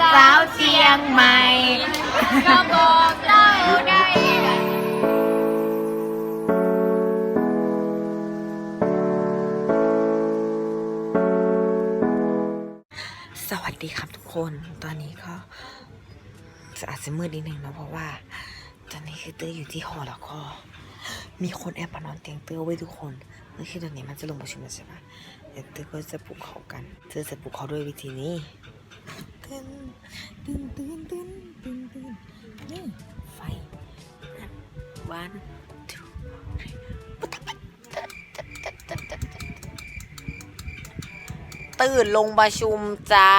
สาวเชียงใหม่ก็บอกเล่าได้สวัสดีครับทุกคน ตอนนี้ก็จะอาจจะมืดนิดนึงนะเพราะว่า ตอนนี้คือเต้ยอยู่ที่หอแล้วก็ มีคนแอบมานอนเตียงเต้ยไว้ทุกคนนั่นคือตอนนี้มันจะลงประชุมแล้วใช่ปะเดี๋ยวเต้ยก็จะปลุกเขากัน เต้ยจะปลุกเขาด้วยวิธีนี้ ตื่นตื่นตื่นตื่นตื่นนี่ไฟวัน two three ตื่นลงประชุมจ้า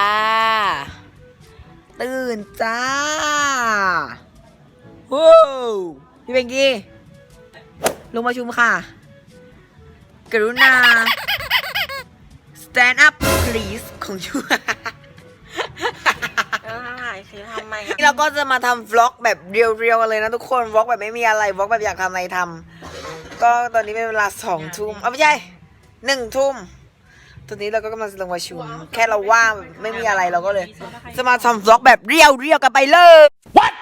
ตื่นจ้าว้วพี่เบงกี้ลงประชุมค่ะ กรุณา stand up please ของชู คือทำไมเราก็จะมาทำวล็อกแบบเรียวๆกันเลยนะทุกคนวล็อกแบบไม่มีอะไรวล็อกแบบอยากทำอะไรทำก็ตอนนี้เป็นเวลาสองทุ่มเอาไม่ใช่หนึ่งทุ่มตอนนี้เราก็กำลังจะลงประชุม แค่เราว่างแบบไม่มีอะไรเราก็เลย จะมาทำวล็อกแบบเรียวเรียวๆกันไปเลย What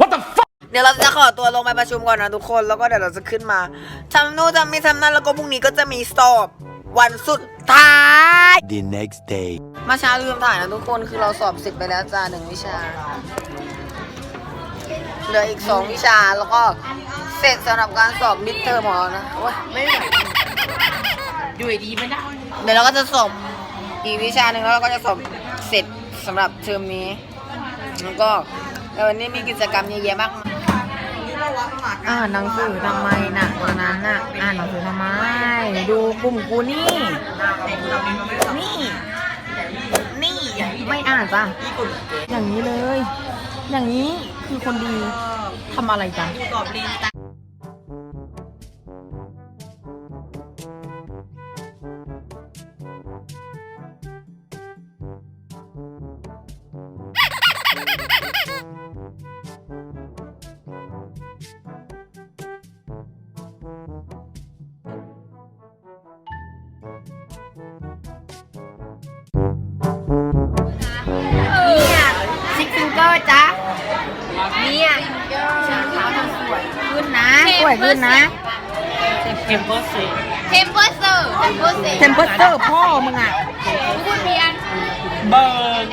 What the fuck เดี๋ยวเราจะขอตัวลงไปประชุมก่อนนะทุกคนแล้วก็เดี๋ยวเราจะขึ้นมาทำนู่นทำนี่ทำนั่นแล้วก็พรุ่งนี้ก็จะมีสอบวันสุดท้าย The next day. มาเช้าลืมถ่ายนะทุกคนคือเราสอบเสร็จไปแล้วจ้าหนึ่งวิชา เหลืออีกสองวิชาแล้วก็เสร็จสำหรับการสอบมิดเทอมของเรานะโอ๊ยไม่ไหวอยู่ดีไม่ได้เดี๋ยวเราก็จะสอบอีกวิชาหนึ่งแล้วเราก็จะสอบเสร็จสำหรับเทอมนี้ แล้วก็เออนี่มีกิจกรรมเยอะแยะมากมายอ่านหนังสือทำไมน่ะตอนนั้นน่ะ อ่านหนังสือทำไม ดูกลุ่มกูนี่นี่นี่ ไม่อ่านจ้ะอย่างนี้เลย อย่างนี้คือคนดีทำอะไรจ้ะ กรอบลีนตา สวยขึ้นนะ เทมเพอร์เซเทมเปอร์เซอร์เทมเปอร์เซอร์เทมเพอร์เตอร์พ่อมึงอะ พูดเพียนเบิร์น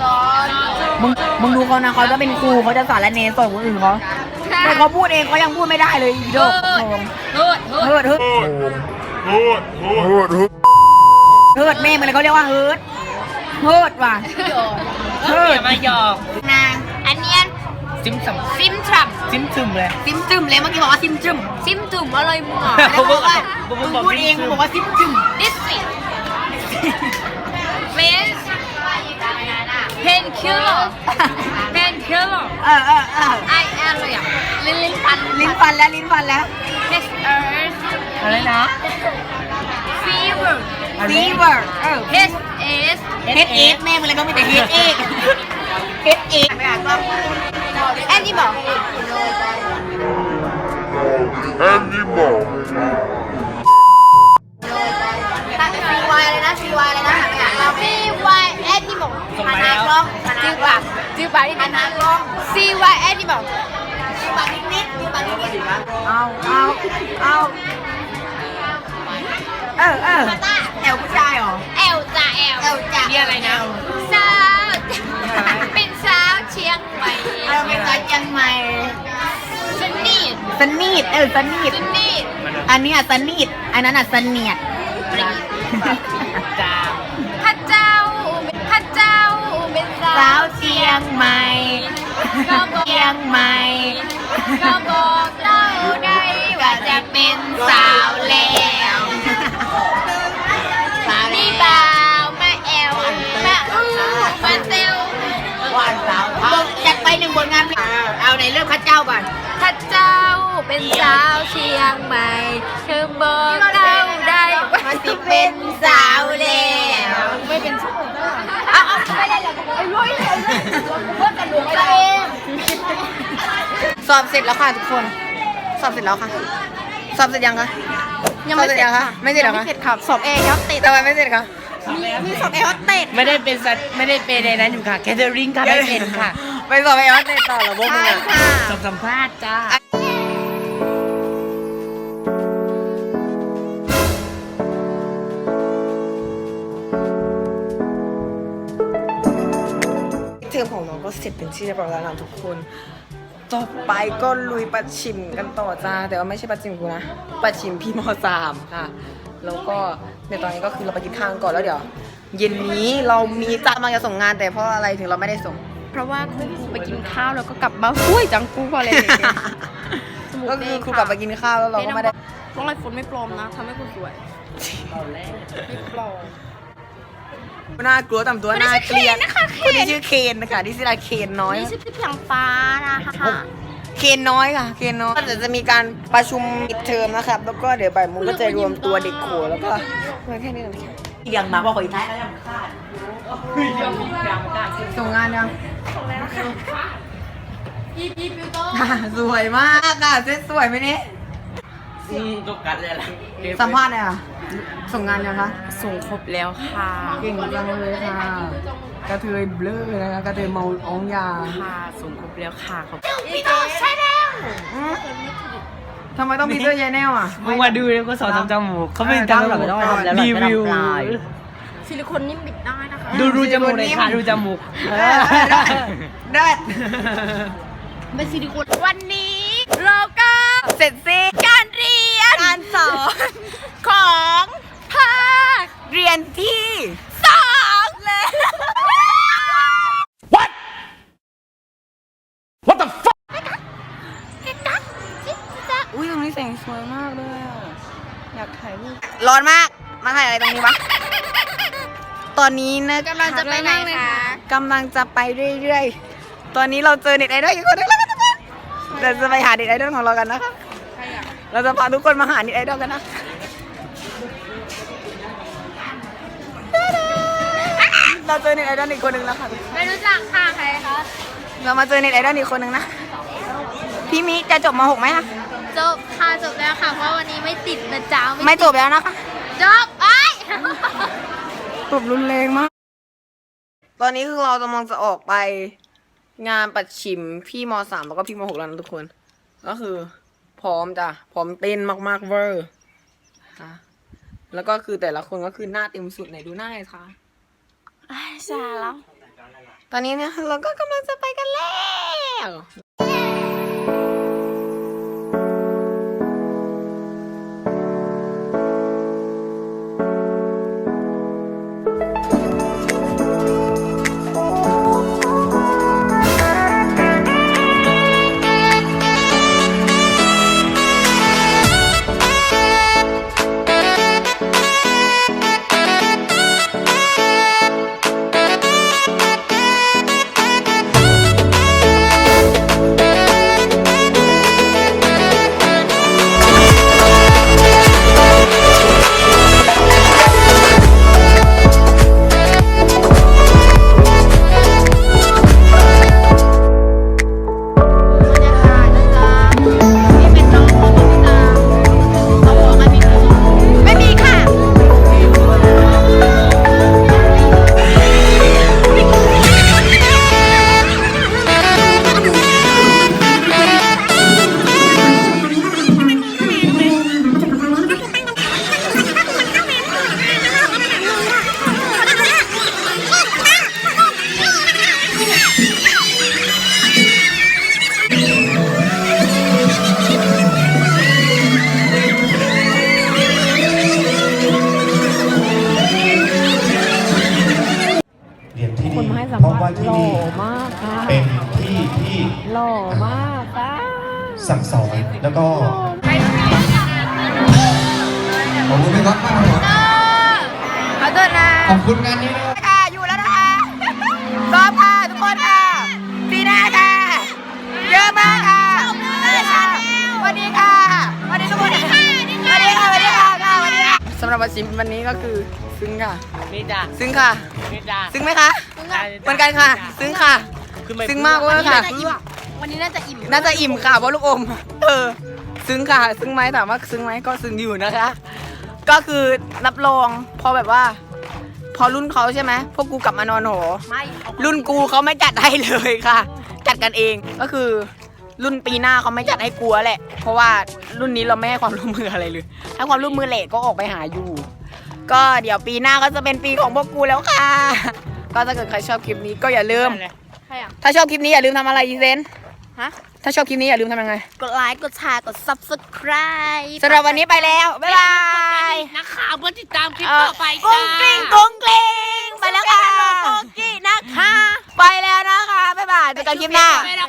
สอนมึงมึงดูเขานะเขาจะเป็นครูเขาจะสอนและเนสอนคนอื่นเขาแต่เขาพูดเองเขายังพูดไม่ได้เลยอีโดกโงเฮิดเฮิดเฮิร์ดเฮิร์ดเฮิร์ดแม่มึงเลยเขาเรียกว่าเฮิร์ดเฮิร์ดว่ะเฮ้ยอย่ามาหยอกนางอันเนี้ย ซิมสัมซิมทรัมซิมซึมเลยซิมจึมเลยเมื่อกี้บอกว่าซิมจึมซิมจุ่มอะไรมึงอะแล้วบอกว่ามึงพูดเองมึงบอกว่าซิมจึมดิสซี่เฟสเพนคิลเลอร์เพนคิลเลอร์เออเออเออไอแอลเลยอะลิ้นลิ้นฟันลิ้นฟันแล้วลิ้นฟันแล้วเฮสเอิร์ธอะไรนะฟีเวอร์ฟีเวอร์เออเฮสเอสเฮดเอฟแม่มึงเลยก็มีแต่เฮดเอกเฮดเอกไม่อ่านว่าแอนนี่บอกซีวายเลยนะซีวายเลยนะหันไปหาเราซีวายแอนนี่บอกส่งมาแล้วจืบปากจืบปากที่เป็นกล้องซีวายแอนนี่บอกซีวายนิดนิดซีวายนิดนิดเอาเอาเอาเออเออ สนีดเออสนีดสนิทอันนี้อะสนีด อันนั้นอะสเนียดจามพระเจ้าพระเจ้าเป็นสาสาววเชียงใหม่เชียงใหม่ก็บอกเล่าได้ว่าจะเป็นสาวแล้วนี่บ่าวมาแอลมาอู้มาเซลวันสาวจัดไปหนึ่งผลงานเพลงเอาในเรื่องพระเจ้าก่อน พระเจ้า เป็นสาวเชียงใหม่เธอบอกเล่าได้ว่ามันสิเป็นสาวแล้วไม่เป็นสาวเอาเอาไม่ได้เลยไอ้ร้อยเลยเพื่อนกันหลวงไปเองสอบเสร็จแล้วค่ะทุกคน สอบเสร็จแล้วค่ะ สอบเสร็จยังคะยังไม่เสร็จสอบคะไม่เสร็จเหรอไม่คะเสร็จครับสอบเองครับติดทำไมไม่เสร็จคะมีสอบแอร์โฮสเตสไม่ได้เป็นสัตว์ไม่ได้เป็นในนั้นอยู่ค่ะแคทเธอริงค่ะไม่เป็นค่ะ ไปสอบแอร์โฮสเตสต่อเหรอพวกมึงใช่อะค่ะสอบสัมภาษณ์จ้า เทอมของน้องก็เสร็จเป็นที่เรียบร้อยแล้วนะทุกคน ต่อไปก็ลุยปัดชิมกันต่อจ้า แต่ว่าไม่ใช่ปัดชิมกูนะ ปัดชิมพี่มสามค่ะ แล้วก็ในตอนนี้ก็คือเราไปกินข้าวกันก่อนแล้วเดี๋ยว เย็นนี้เรามีจ้ากำลังจะส่งงานแต่เพราะอะไรถึงเราไม่ได้ส่ง เพราะว่าครูไปกินข้าวแล้วก็กลับบ้านอุ้ยจังกูพอเลยเนี่ยจมูก็คือครูกลับไปกินข้าวแล้วเราก็ไม่ได้ต้องไรฝนไม่ปลอมนะทำให้คุณสวยไม่ปลอม น่ากลัวต่ำตัวคนนี้น่าชื่อเกลียดเคนนะคะเคนคนนี้ชื่อเคนนะคะที่ศิลาเคนน้อยนี่ชื่อพี่เพียงฟ้านะคะเคนน้อยค่ะ เคนน้อยแต่จะมีการประชุมปิดเทอมนะครับแล้วก็เดี๋ยวบ่ายโมงก็จะรวมตัวเด็กโขแล้วก็มาแค่นี้เลยยังมาบอกอีกท้ายแล้วยังคาดส่งงานยังพี่พี่ฟิวโต้ค่ะสวยมากค่ะเซ็ตสวยไหมเนี่ยอืมตกกันเลยล่ะสัมภาษณ์เลยค่ะ ส่งงานยังคะ ส่งครบแล้วค่ะ เก่งจังเลยค่ะกระเทยเบลอนะคะกระเทยเมาอ้องยาค่ะ ส่งครบแล้วค่ะขอบทำไมต้องมีเสื้อยายแนวอะมึงมาดูเลยก็สอนทำจมูกเขาไม่เออทำหรอกทำจมูกรีวิวซิลิโคนนิ่มบิดได้นะคะ ดูดูจมูกเลยค่ะดูจมูกเออได้ได้เป็นซิลิโคนวันนี้ มาก มาถ่ายอะไรตรงนี้วะ ตอนนี้นะกำลังจะไปไหนคะกำลังจะไปเรื่อยๆ ตอนนี้เราเจอเน็ตไอดอลอีกคนนึงแล้วกันนะคะเดี๋ยวจะไปหาเน็ตไอดอลของเรากันนะคะเราจะพาทุกคนมาหาเน็ตไอดอลกันนะเราเจอเน็ตไอดอลอีกคนนึงแล้วค่ะไม่รู้จักค่ะใครคะเรามาเจอเน็ตไอดอลอีกคนนึงนะพี่มิจะจบม .6 ไหมคะจบค่ะจบแล้วค่ะเพราะวันนี้ไม่ติดนะจ๊ะไม่จบแล้วนะคะ จบไอ้ยจบรุนแรงมาก ตอนนี้คือเรากำลังจะออกไปงานปัดชิมพี่มสามแล้วก็พี่มหกแล้วนะทุกคน ก็คือ พร้อมจ้ะ พร้อมเต้นมากๆเวอร์ค่ะแล้วก็คือแต่ละคนก็คือหน้าเต็มสุดไหนดูหน้าเลยค่ะชาแล้ว ตอนนี้เนี่ยเราก็กำลังจะไปกันแล้ว เรียนที่นี่เพราะว่าที่นี่เป็นที่ที่หล่อมากค่ะสั่งสอนแล้วก็ขอบคุณพี่ก๊อฟมากครับขอโทษนะขอบคุณงานนี้ด้วยค่ะ ดีค่ะสำหรับวันชิมวันนี้ก็คือซึ้งค่ะ นี่จ้ะซึ้งค่ะ นี่จ้ะซึ้งไหมคะเหมือนกันค่ะ ซึ้งค่ะคือไม่ซึ้งมากเวอร์ค่ะ วันนี้น่าจะอิ่ม น่าจะอิ่มค่ะเพราะลูกอม เออ ซึ้งค่ะ ซึ้งไหมถามว่าซึ้งไหมก็ซึ้งอยู่นะคะ ก็คือรับรองพอแบบว่า พอรุ่นเขาใช่ไหมพวกกูกลับมานอนหอไม่เอารุ่นกูเขาไม่จัดให้เลยค่ะ จัดกันเองก็คือ รุ่นปีหน้าเขาไม่จัดให้กลัวแหละ เพราะว่ารุ่นนี้เราไม่ให้ความร่วมมืออะไรเลย ให้ความร่วมมือเลทก็ออกไปหาอยู่ ก็เดี๋ยวปีหน้าก็จะเป็นปีของพวกกูแล้วค่ะ ก็ถ้าเกิดใครชอบคลิปนี้ก็อย่าลืม ใครอะ ถ้าชอบคลิปนี้อย่าลืมทำอะไรอีเซนฮะ ถ้าชอบคลิปนี้อย่าลืมทำยังไงกดไลค์ กดแชร์ กด subscribe สำหรับวันนี้ไปแล้ว บ๊ายบายนักข่าวเพื่อติดตามคลิปเอ่อต่อไปกุ้จ้างกลิ้งกุ้งกลิ้งไปแล้วค่ะกุ้งกลิ้งนะคะ ไปแล้วนะคะ บ๊ายบายเจอกันคลิปหน้าไม่ได้